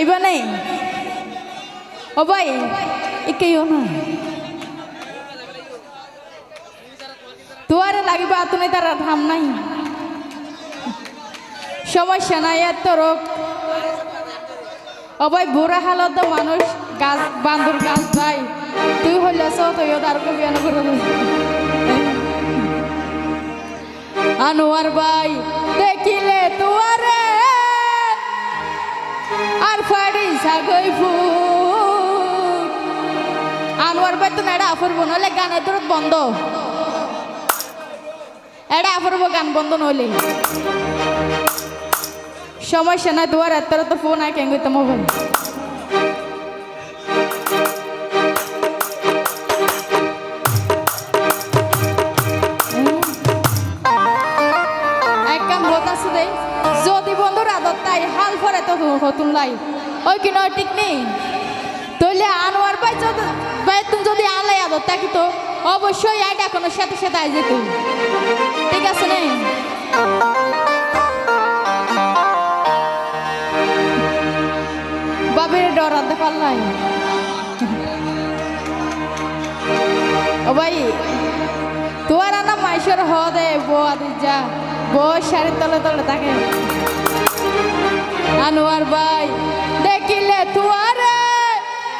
এবার নেই? ও ভাই একেও না তোয়ারে লাগবে আতুনে তারা ধাম নাই। সমস্যা নাই এত রোগ। ও ভাই, বুড়া হালত মানুষ গাছ, বান্দর গাছ ভাই তুই হইলেছ তুই তার করে আনোয়ার ভাই, দেখিলে তুয়ারে আর ফাড়ি সাগই ফুট। আনোয়ার ভাই তো না এটা আফরব নলে গানের দূরত বন্ধ। এটা আফরব গান বন্ধ নইলে। সমস্যা নাই, দুয়ার এত তো ফোন আয় কেন মোবাইল হতুন ওই কি নয় ঠিক নেই তইলে আনোয়ার ভাই ভাই তুমি যদি আলাই আদত তাকি তো অবশ্যই আইডা কোনো সাথে সাথে আই যেত ঠিক আছে নেই বাবির ডরাতে পারলাই ও ভাই তোর না মাইশর হ দে বো আদি যা বো শাড়ির তলে তলে থাকে আনোয়ার ভাই দেখিলে তুয়ারে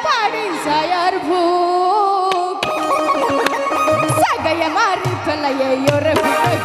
পাড়ি যায়ার ভূ সাগাইয়া মারি ফেলাইয়া ইয়োরে ভুক